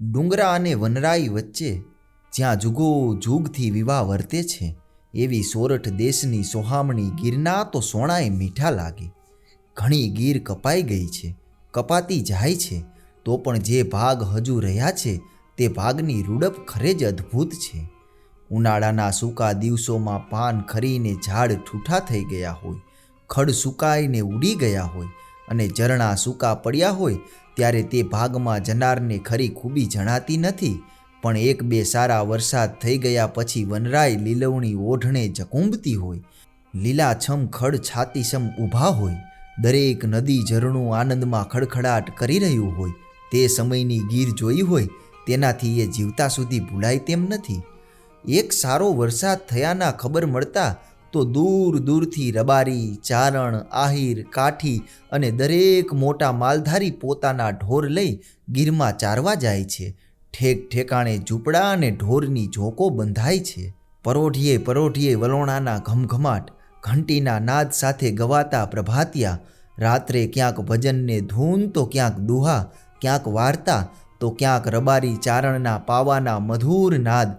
ડુંગરા અને વનરાઈ વચ્ચે જ્યાં જુગો જુગથી વિવાહ વર્તે છે, એવી સોરઠ દેશની સોહામણી ગીરના તો સોણાએ મીઠા લાગે. ઘણી ગીર કપાઈ ગઈ છે, કપાતી જાય છે, તો પણ જે ભાગ હજુ રહ્યા છે, તે ભાગની રૂડપ ખરે જ અદ્ભુત છે. ઉનાળાના સૂકા દિવસોમાં પાન ખરીને ઝાડ ઠૂઠા થઈ ગયા હોય, ખડ સુકાઈને ઉડી ગયા હોય અને ઝરણા સૂકા પડ્યા હોય ત્યારે તે ભાગમાં જનારને ખરી ખૂબી જણાતી નથી, પણ એક બે સારા વરસાદ થઈ ગયા પછી વનરાય લીલવણી ઓઢણે જકુંભતી હોય. લીલાછમ ખડ છાતીસમ ઊભા હોય. દરેક નદી ઝરણું આનંદમાં ખડખડાટ કરી રહ્યું હોય. તે સમયની ગીર જોઈ હોય, તેનાથી એ જીવતા સુધી ભૂલાય તેમ નથી. એક સારો વરસાદ થયાના ખબર મળતા તો દૂર દૂરથી રબારી, ચારણ, આહિર, કાઠી અને દરેક મોટા માલધારી પોતાના ઢોર લઈ ગીરમાં ચારવા જાય છે. ઠેક ઠેકાણે ઝૂંપડા અને ઢોરની ઝોકો બંધાય છે. પરોઢીએ પરોઢીએ વલોણાના ઘમઘમાટ, ઘંટીના નાદ સાથે ગવાતા પ્રભાતિયા, રાત્રે ક્યાંક ભજનને ધૂન તો ક્યાંક દુહા, ક્યાંક વાર્તા તો ક્યાંક રબારી ચારણના પાવાના મધુર નાદ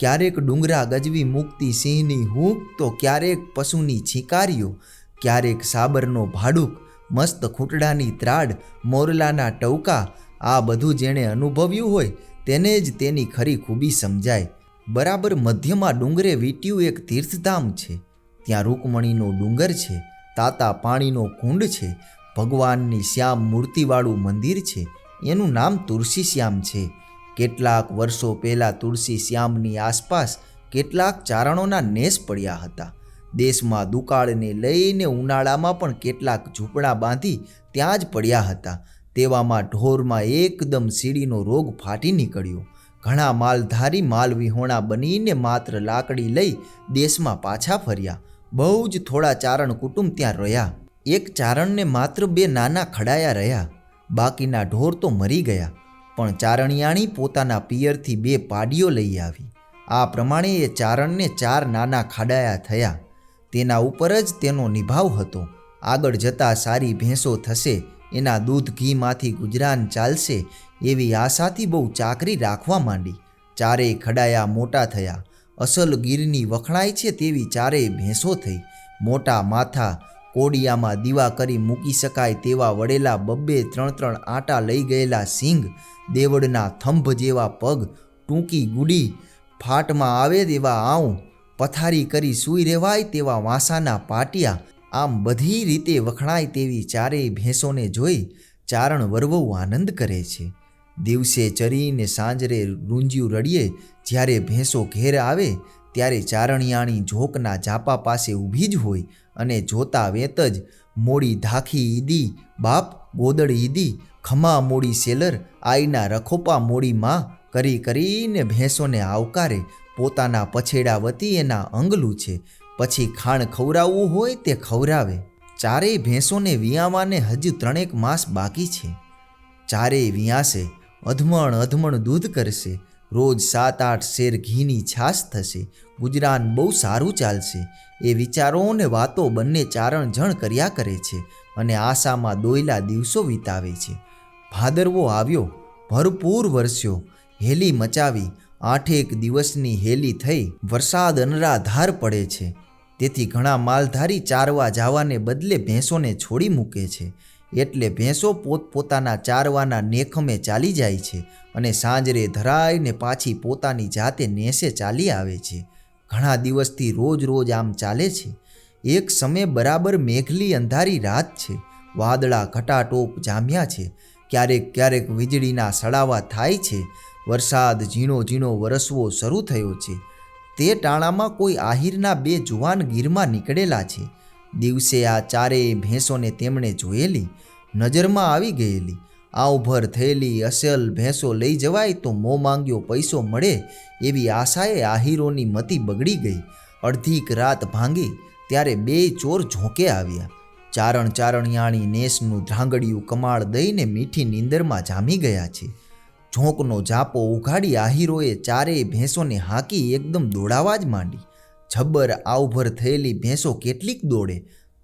ક્યારેક ડુંગરા ગજવી મૂકતી સિંહની હૂંક તો ક્યારેક પશુની છીકારીઓ, ક્યારેક સાબરનો ભાડુક, મસ્ત ખૂંટડાની ત્રાડ, મોરલાના ટવકા આ બધું જેણે અનુભવ્યું હોય, તેને જ તેની ખરી ખૂબી સમજાય. બરાબર મધ્યમાં ડુંગરે વીટ્યું એક તીર્થધામ છે. ત્યાં રૂકમણીનો ડુંગર છે, તાતા પાણીનો કુંડ છે, ભગવાનની શ્યામ મૂર્તિવાળું મંદિર છે, એનું નામ તુલસી શ્યામ છે. કેટલાક વર્ષો પહેલાં તુલસી શ્યામની આસપાસ કેટલાક ચારણોના નેસ પડ્યા હતા. દેશમાં દુકાળને લઈને ઉનાળામાં પણ કેટલાક ઝૂંપડા બાંધી ત્યાં જ પડ્યા હતા. તેવામાં ઢોરમાં એકદમ સીડીનો રોગ ફાટી નીકળ્યો. ઘણા માલધારી માલ વિહોણા બનીને માત્ર લાકડી લઈ દેશમાં પાછા ફર્યા. બહુ જ થોડા ચારણ કુટુંબ ત્યાં રહ્યા. એક ચારણને માત્ર બે નાના ખડાયા રહ્યા. બાકીના ઢોર તો મરી ગયા. પણ ચારણિયાણી પોતાના પિયરથી બે પાડીઓ લઈ આવી. આ પ્રમાણે એ ચારણને ચાર નાના ખાડાયા થયા. તેના ઉપર જ તેનો નિભાવ હતો. આગળ જતાં સારી ભેંસો થશે, એના દૂધ ઘીમાંથી ગુજરાન ચાલશે એવી આશાથી બહુ ચાકરી રાખવા માંડી. ચારેય ખડાયા મોટા થયા. અસલ ગીરની વખણાય છે તેવી ચારેય ભેંસો થઈ. મોટા માથા કોડિયામાં દીવા કરી મૂકી શકાય તેવા વડેલા બબ્બે ત્રણ ત્રણ આટા લઈ ગયેલા સિંગ દેવડના થંભ જેવા પગ ટૂંકી ગુડી ફાટમાં આવે તેવા આવું પથારી કરી સૂઈ રહેવાય તેવા વાંસાના પાટિયા આમ બધી રીતે વખણાય તેવી ચારેય ભેંસોને જોઈ ચારણ વરવવું આનંદ કરે છે. દિવસે ચરીને સાંજરે રૂંજ્યું રડીએ જ્યારે ભેંસો ઘેર આવે ત્યારે ચારણિયાણી ઝોકના ઝાપા પાસે ઊભી જ હોય અને જોતા વેત જ મોડી ધાખી ઈદી, બાપ ગોદડ ઈદી, ખમા મોડી સેલર, આઈના રખોપા મોડી માં કરી કરીને ભેંસોને આવકારે. પોતાના પછેડા વતી એના અંગલું છે. પછી ખાણ ખવરાવવું હોય તે ખવડાવે. ચારેય ભેંસોને વિયાવાને હજુ ત્રણેક માસ બાકી છે. ચારેય વિયાશે, અધમણ અધમણ દૂધ કરશે. રોજ સાત આઠ શેર ઘીની છાશ થશે. ગુજરાન બહુ સારું ચાલશે. એ વિચારો અને વાતો બંને ચારણ જણ કર્યા કરે છે અને આશામાં દોયલા દિવસો વિતાવે છે. ભાદરવો આવ્યો, ભરપૂર વરસ્યો, હેલી મચાવી, આઠેક દિવસની હેલી થઈ, વરસાદ અનરાધાર પડે છે. તેથી ઘણા માલધારી ચારવા જવાને બદલે ભેંસોને છોડી મૂકે છે. એટલે ભેંસો પોતપોતાના ચારવાના નેખમે ચાલી જાય છે અને સાંજરે ધરાઈને પાછી પોતાની જાતે નેસે ચાલી આવે છે. ઘણા દિવસથી રોજ રોજ આમ ચાલે છે. એક સમય બરાબર મેઘલી અંધારી રાત છે. વાદળા ઘટાટોપ જામ્યા છે. ક્યારેક ક્યારેક વીજળીના સડાવા થાય છે. વરસાદ ઝીણો ઝીણો વરસવો શરૂ થયો છે. તે ટાણામાં કોઈ આહિરના બે જુવાન ગીરમાં નીકળેલા છે. દિવસે આ ચારેય ભેંસોને તેમણે જોયેલી. નજરમાં આવી ગયેલી. આવભર થયેલી અસલ, ભેંસો લઈ જવાય તો મો માંગ્યો પૈસો મળે એવી આશાએ આહીરોની મતિ બગડી ગઈ. અડધીક રાત ભાંગી ત્યારે બે ચોર ઝોંકે આવ્યા. ચારણ ચારણિયાણી નેસનું ધ્રાંગડિયું કમાળ દઈને મીઠી નીંદરમાં જામી ગયા છે. ઝોંકનો જાપો ઉઘાડી આહીરોએ ચારેય ભેંસોને હાંકી એકદમ દોડાવા જ માંડી. છબ્બર આવભર થયેલી ભેંસો કેટલીક દોડે,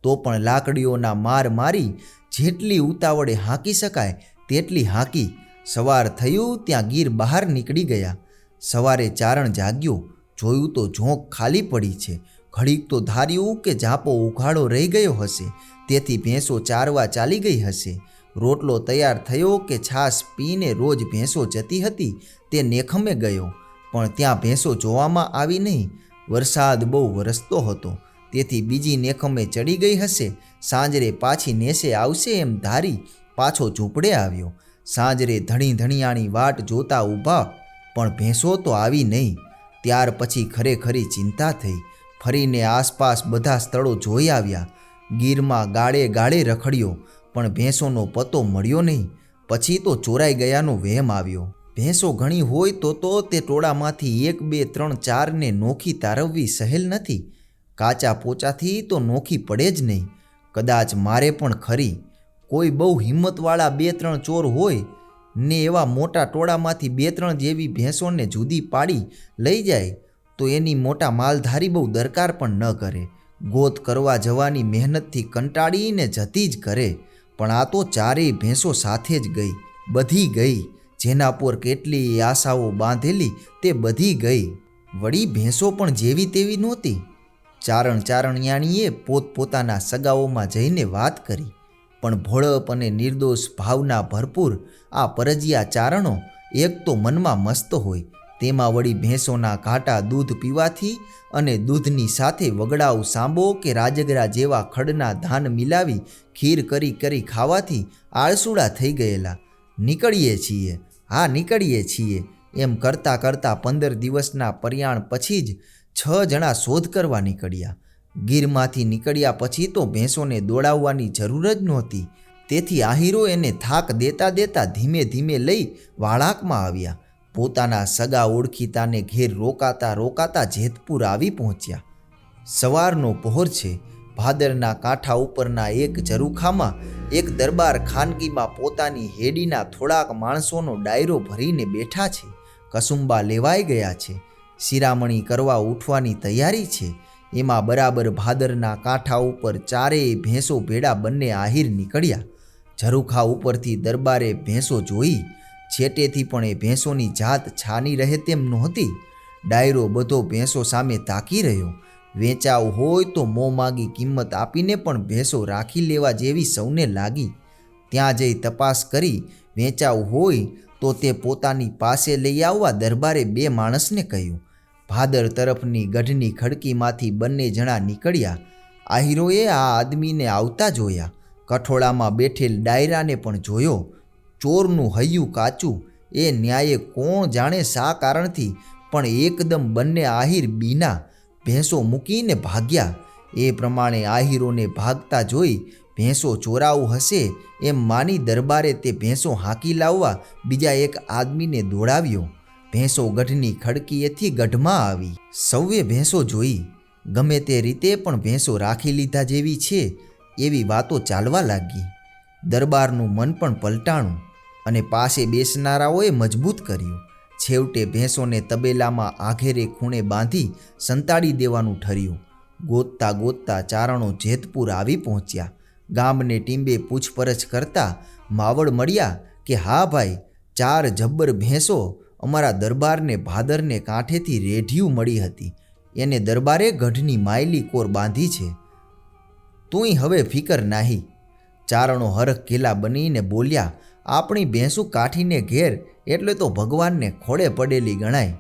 તો પણ લાકડીઓના માર મારી જેટલી ઉતાવળે હાંકી શકાય તેટલી હાંકી સવાર થયું ત્યાં ગીર બહાર નીકળી ગયા. સવારે ચારણ જાગ્યો. જોયું તો ઝોંક ખાલી પડી છે. ઘડીક તો ધાર્યું કે જાપો ઉઘાડો રહી ગયો હશે. તેથી ભેંસો ચારવા ચાલી ગઈ હશે. રોટલો તૈયાર થયો કે છાશ પીને રોજ ભેંસો જતી હતી તે નેખમે ગયો. પણ ત્યાં ભેંસો જોવામાં આવી નહીં. વરસાદ બહુ વરસતો હતો. તેથી બીજી નેખમે ચડી ગઈ હશે. સાંજરે પાછી નેસે આવશે એમ ધારી પાછો ઝૂંપડે આવ્યો. સાંજરે ધણી ધણિયાની વાટ જોતા ઊભા, પણ ભેંસો તો આવી નહીં. ત્યાર પછી ખરેખરી ચિંતા થઈ. ફરીને આસપાસ બધા સ્થળો જોઈ આવ્યા. ગીરમાં ગાળે ગાળે રખડ્યો, પણ ભેંસોનો પતો મળ્યો નહીં. પછી તો ચોરાઈ ગયાનો વહેમ આવ્યો. ભેંસો ઘણી હોય તો તો તે ટોળામાંથી એક, બે, ત્રણ, ચારને નોખી તારવવી સહેલ નથી. કાચા પોચાથી તો નોખી પડે જ નહીં. કદાચ મારે પણ ખરી કોઈ બહુ હિંમતવાળા બે ત્રણ ચોર હોય ને એવા મોટા ટોળામાંથી બે ત્રણ જેવી ભેંસોને જુદી પાડી લઈ જાય, તો એની મોટા માલધારી બહુ દરકાર પણ ન કરે. ગોત કરવા જવાની મહેનતથી કંટાળીને જતી જ કરે, પણ આ તો ચારેય ભેંસો સાથે જ ગઈ, બધી ગઈ. જેના પર કેટલી આશાઓ બાંધેલી તે બધી ગઈ. વળી ભેંસો પણ જેવી તેવી નહોતી. ચારણ ચારણિયાણીએ પોતપોતાના સગાઓમાં જઈને વાત કરી. પણ ભોળપ અને નિર્દોષ ભાવના ભરપૂર આ પરજિયા ચારણો એક તો મનમાં મસ્ત હોય. તેમાં વળી ભેંસોના ઘાટા દૂધ પીવાથી અને દૂધની સાથે વગડાઉ સાંબો કે રાજગરા જેવા ખડના ધાન મિલાવી ખીર કરી કરી ખાવાથી આળસુડા થઈ ગયેલા. નીકળીએ છીએ. હા, નીકળીએ છીએ. એમ કરતાં કરતાં પંદર દિવસના પર્યાણ પછી જ છ જણા શોધ કરવા નીકળ્યા. ગીરમાંથી નીકળ્યા પછી તો ભેંસોને દોડાવવાની જરૂર જ નહોતી. તેથી આહીરો એને થાક દેતા દેતા ધીમે ધીમે લઈ વાળાકમાં આવ્યા. પોતાના સગા ઓળખીતાને ઘેર રોકાતા રોકાતા જેતપુર આવી પહોંચ્યા. સવારનો પહોર છે. ભાદરના કાંઠા ઉપરના એક ઝરૂખામાં એક દરબાર ખાનગીમાં પોતાની હેડીના થોડાક માણસોનો ડાયરો ભરીને બેઠા છે. કસુંબા લેવાઈ ગયા છે. શિરામણી કરવા ઉઠવાની તૈયારી છે. એમાં બરાબર ભાદરના કાંઠા ઉપર ચારેય ભેંસો ભેડા બંને આહિર નીકળ્યા. ઝરૂખા ઉપરથી દરબારે ભેંસો જોઈ. છેટેથી પણ એ ભેંસોની જાત છાની રહે તેમ નહોતી. ડાયરો બધો ભેંસો સામે તાકી રહ્યો. વેચાવ હોય તો મોં માગી કિંમત આપીને પણ ભેંસો રાખી લેવા જેવી સૌને લાગી. ત્યાં જઈ તપાસ કરી. વેચાવ હોય તો તે પોતાની પાસે લઈ આવવા દરબારે બે માણસને કહ્યું. ભાદર તરફની ગઢની ખડકીમાંથી બંને જણા નીકળ્યા. આહિરોએ આ આદમીને આવતા જોયા. કઠોળામાં બેઠેલ ડાયરાને પણ જોયો. ચોરનું હૈયું કાચું. એ ન્યાયે કોણ જાણે શા કારણથી પણ એકદમ બંને આહિર બીના ભેંસો મૂકીને ભાગ્યા. એ પ્રમાણે આહિરોને ભાગતા જોઈ ભેંસો ચોરાવું હશે એમ માની દરબારે તે ભેંસો હાંકી લાવવા બીજા એક આદમીને દોડાવ્યો. ભેંસો ગઢની ખડકીએથી ગઢમાં આવી. સૌએ ભેંસો જોઈ. ગમે તે રીતે પણ ભેંસો રાખી લીધા જેવી છે, એવી વાતો ચાલવા લાગી. દરબારનું મન પણ પલટાણું અને પાસે બેસનારાઓએ મજબૂત કર્યું. છેવટે ભેંસોને તબેલામાં આઘેરે ખૂણે બાંધી સંતાડી દેવાનું ઠર્યું. ગોતતા ગોતતા ચારણો જેતપુર આવી પહોંચ્યા. ગામને ટીંબે પૂછપરછ કરતા માવડ મળ્યા કે, હા ભાઈ, ચાર જબ્બર ભેંસો અમારા દરબારને, ભાદરને કાંઠેથી રેઢિયું મળી હતી. એને દરબારે ગઢની માયલી કોર બાંધી છે. તુંય હવે ફિકર નાહી. ચારણો હરખ ઘેલા બનીને બોલ્યા, આપણી ભેંસું કાઠીને ઘેર એટલે તો ભગવાનને ખોળે પડેલી ગણાય.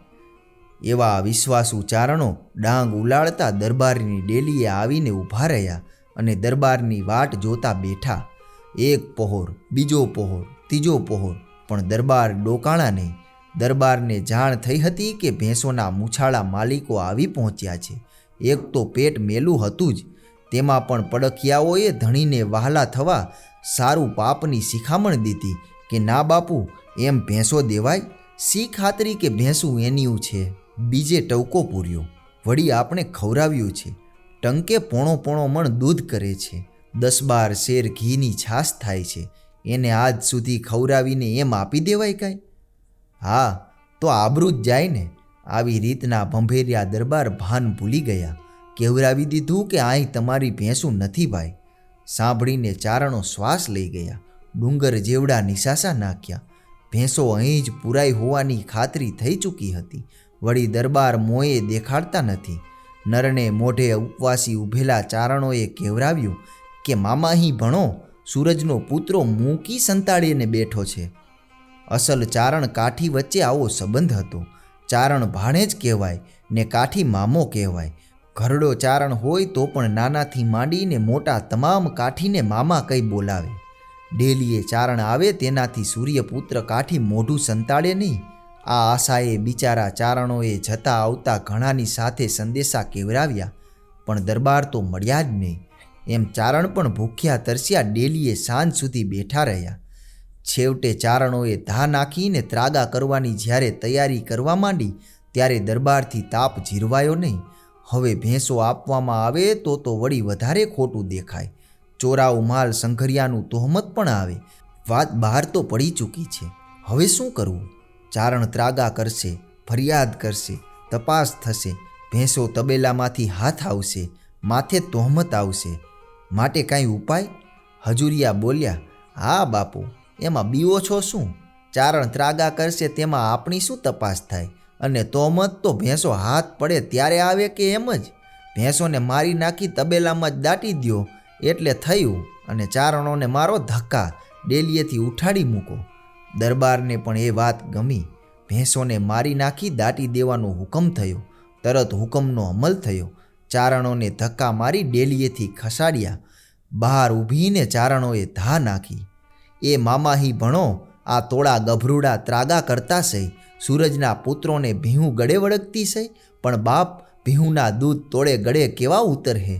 એવા વિશ્વાસુ ચારણો ડાંગ ઉલાળતા દરબારની ડેલીએ આવીને ઊભા રહ્યા અને દરબારની વાટ જોતા બેઠા. એક પહોર, બીજો પહોર, ત્રીજો પહોર, પણ દરબાર ડોકાણા નહીં. દરબારને જાણ થઈ હતી કે ભેંસોના મૂછાળા માલિકો આવી પહોંચ્યા છે. એક તો પેટ મેલું હતું જ. તેમાં પણ પડખિયાઓએ ધણીને વહાલા થવા સારું પાપની શિખામણ દીધી કે, ના બાપુ, એમ ભેંસો દેવાય? સી ખાતરી કે ભેંસું એનીયું છે? બીજે ટવકો પૂર્યો. વળી આપણે ખવડાવ્યું છે. ટંકે પોણો પોણો મણ દૂધ કરે છે. દસ બાર શેર ઘીની છાશ થાય છે. એને આજ સુધી ખવડાવીને એમ આપી દેવાય કાંઈ? હા, તો આબરૂ જ જાય ને આવી રીતના ભંભેરિયા દરબાર ભાન ભૂલી ગયા. કેવરાવી દીધું કે અહીં તમારી ભેંસું નથી ભાઈ. સાંભળીને ચારણો શ્વાસ લઈ ગયા. ડુંગર જેવડા નિશાસા નાખ્યા. ભેંસો અહીં જ પુરાઈ હોવાની ખાતરી થઈ ચૂકી હતી. વળી દરબાર મોએ દેખાડતા નથી. નરને મોઢે ઉપવાસી ઊભેલા ચારણોએ કેવરાવ્યું કે, મામા અહીં ભણો. સૂરજનો પુત્રો મૂકી સંતાડીને બેઠો છે. અસલ ચારણ કાઠી વચ્ચે આવો સંબંધ હતો. ચારણ ભાણે જ કહેવાય ને કાઠી મામો કહેવાય. ઘરડો ચારણ હોય તો પણ નાનાથી માંડીને મોટા તમામ કાઠીને મામા કંઈ બોલાવે. ડેલીએ ચારણ આવે તેનાથી સૂર્યપુત્ર કાઠી મોઢું સંતાડે નહીં. આ આશાએ બિચારા ચારણોએ જતા આવતા ઘણાની સાથે સંદેશા કેવરાવ્યા, પણ દરબાર તો મળ્યા જ નહીં. એમ ચારણ પણ ભૂખ્યા તરસ્યા ડેલીએ સાંજ સુધી બેઠા રહ્યા. છેવટે ચારણોએ ધા નાખીને ત્રાગા કરવાની જ્યારે તૈયારી કરવા માંડી, ત્યારે દરબારથી તાપ જીરવાયો નહીં. હવે ભેંસો આપવામાં આવે તો તો વળી વધારે ખોટું દેખાય. ચોરાઉ માલ સંઘરિયાનું તોહમત પણ આવે. વાત બહાર તો પડી ચૂકી છે. હવે શું કરવું? ચારણ ત્રાગા કરશે, ફરિયાદ કરશે, તપાસ થશે. ભેંસો તબેલામાંથી હાથ આવશે, માથે તોહમત આવશે. માટે કાંઈ ઉપાય? હજુરિયા બોલ્યા, હા બાપુ. એમાં બીઓ છો શું? ચારણ ત્રાગા કરશે તેમાં આપણી શું તપાસ થાય? અને તોહમત તો ભેંસો હાથ પડે ત્યારે આવે કે એમ જ? ભેંસોને મારી નાખી તબેલામાં જ દાટી દ્યો. એટલે થયું. અને ચારણોને મારો ધક્કા. ડેલીએથી ઉઠાડી મૂકો. દરબારને પણ એ વાત ગમી. ભેંસોને મારી નાખી દાટી દેવાનો હુકમ થયો. તરત હુકમનો અમલ થયો. ચારણોને ધક્કા મારી ડેલીએથી ખસાડ્યા. બહાર ઊભીને ચારણોએ ધા નાખી. એ મામાહી ભણો, આ તોળા ગભરૂડા ત્રાગા કરતા છે સૂરજના પુત્રોને ભીહું ગળે વળગતી છે પણ બાપ ભીહુંના દૂધ તોળે ગળે કેવા ઉતરહે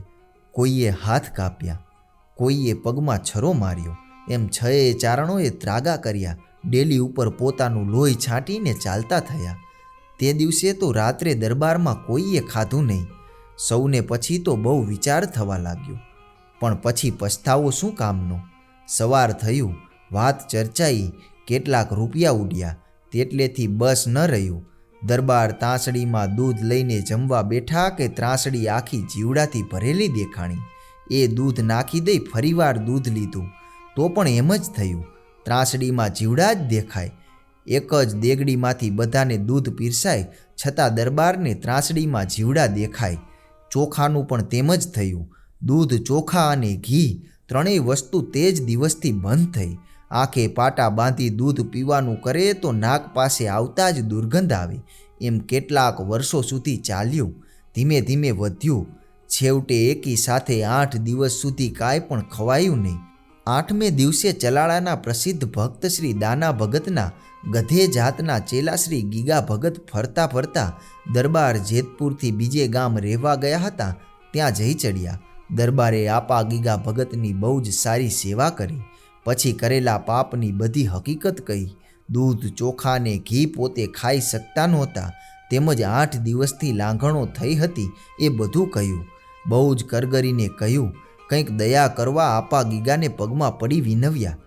કોઈએ હાથ કાપ્યા, કોઈએ પગમાં છરો માર્યો, એમ છએ ચારણોએ ત્રાગા કર્યા, ડેલી ઉપર પોતાનું લોહી છાંટીને ચાલતા થયા. તે દિવસે તો રાત્રે દરબારમાં કોઈએ ખાધું નહીં, સૌને પછી તો બહુ વિચાર થવા લાગ્યો. પણ પછી પછતાવો શું કામનો? સવાર થયું વાત ચર્ચાઈ કેટલાક રૂપિયા ઉડ્યા. તેટલેથી બસ ન રહ્યું. દરબાર તાંસડીમાં દૂધ લઈને જમવા બેઠા કે ત્રાસડી આખી જીવડાથી ભરેલી દેખાણી. એ દૂધ નાખી દઈ ફરીવાર દૂધ લીધું. તો પણ એમ જ થયું. ત્રાસડીમાં જીવડા જ દેખાય. એક જ દેગડીમાંથી બધાને દૂધ પીરસાય, છતાં દરબારને ત્રાસડીમાં જીવડા દેખાય. ચોખાનું પણ તેમ જ થયું. દૂધ ચોખા અને ઘી, ત્રણેય વસ્તુ તે જ દિવસથી બંધ થઈ. આંખે પાટા બાંધી દૂધ પીવાનું કરે તો નાક પાસે આવતા જ દુર્ગંધ આવે. એમ કેટલાક વર્ષો સુધી ચાલ્યું. ધીમે ધીમે વધ્યું. છેવટે એકી સાથે આઠ દિવસ સુધી કાંઈ પણ ખવાયું નહીં. આઠમે દિવસે ચલાળાના પ્રસિદ્ધ ભક્ત શ્રી દાના ભગતના ગધે જાતના ચેલા શ્રી ગીગા ભગત ફરતા ફરતા દરબાર જેતપુરથી બીજે ગામ રહેવા ગયા હતા. ત્યાં જઈ ચડ્યા. દરબારે આપા ગીગા ભગતની બહુ જ સારી સેવા કરી. પછી કરેલા પાપની બધી હકીકત કહી. દૂધ, ચોખા ને ઘી પોતે ખાઈ શકતા નહોતા. તેમજ આઠ દિવસથી લાંઘણો થઈ હતી એ બધું કહ્યું. બહુ જ કરગરીને કહ્યું, કંઈક દયા કરવા આપા ગીગાને પગમાં પડી વિનવ્યા.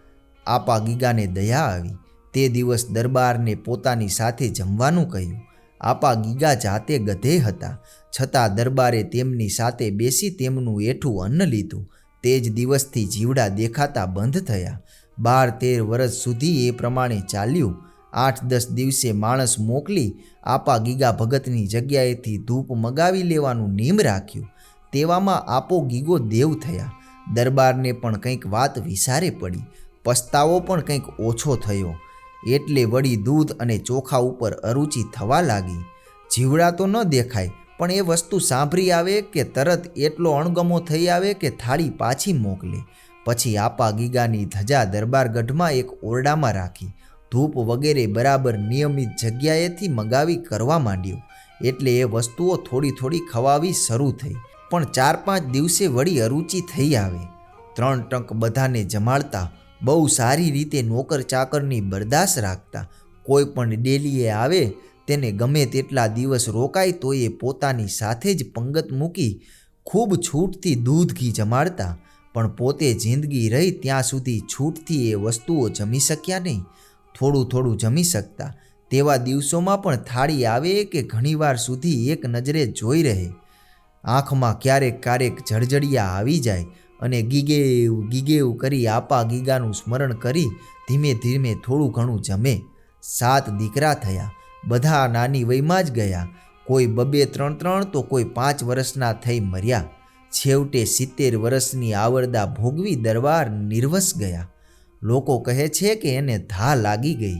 આપા ગીગાને દયા આવી. તે દિવસ દરબારને પોતાની સાથે જમવાનું કહ્યું. આપા ગીગા જાતે ગધે હતા. છતાં દરબારે તેમની સાથે બેસી તેમનું એઠું અન્ન લીધું. તે જ દિવસથી જીવડા દેખાતા બંધ થયા. બાર તેર વર્ષ સુધી એ પ્રમાણે ચાલ્યું. આઠ દસ દિવસે માણસ મોકલી આપા ગીગા ભગતની જગ્યાએથી ધૂપ મગાવી લેવાનું નિયમ રાખ્યું. તેવામાં આપો ગીગો દેવ થયા. દરબારને પણ કંઈક વાત વિસારે પડી. પસ્તાવો પણ કંઈક ઓછો થયો. એટલે વળી દૂધ અને ચોખા ઉપર અરુચિ થવા લાગી. જીવડા તો ન દેખાય પણ એ વસ્તુ સાંભળી આવે કે તરત એટલો અણગમો થઈ આવે કે થાળી પાછી મોકલે. પછી આપા ગીગાની ધજા દરબારગઢમાં એક ઓરડામાં રાખી, ધૂપ વગેરે બરાબર નિયમિત જગ્યાએથી મગાવી કરવા માંડ્યો. એટલે એ વસ્તુઓ થોડી થોડી ખવાવી શરૂ થઈ. પણ ચાર પાંચ દિવસે વળી અરુચિ થઈ આવે. ત્રણ ટંક બધાને જમાડતા, બહુ સારી રીતે નોકર ચાકરની બરદાસ્ત રાખતા. કોઈ પણ ડેલીએ આવે તેને ગમે તેટલા દિવસ રોકાય તો એ પોતાની સાથે જ પંગત મૂકી ખૂબ છૂટથી દૂધ ઘી જમાડતા, પણ પોતે જિંદગી રહી ત્યાં સુધી છૂટથી એ વસ્તુઓ જમી શક્યા નહીં. થોડું થોડું જમી શકતા, તેવા દિવસોમાં પણ થાળી આવે કે ઘણીવાર સુધી એક નજરે જોઈ રહે. આંખમાં ક્યારેક ક્યારેક જળજડિયા આવી જાય અને ગીગેવ ગીગેવ કરી આપા ગીગાનું સ્મરણ કરી ધીમે ધીમે થોડું ઘણું જમે. સાત દીકરા થયા. બધા નાની વયમાં જ ગયા. કોઈ બબે ત્રણ ત્રણ તો કોઈ પાંચ વર્ષના થઈ મર્યા. છેવટે સિત્તેર વર્ષની આવરદા ભોગવી દરબાર નિર્વસ ગયા. લોકો કહે છે કે એને ધા લાગી ગઈ.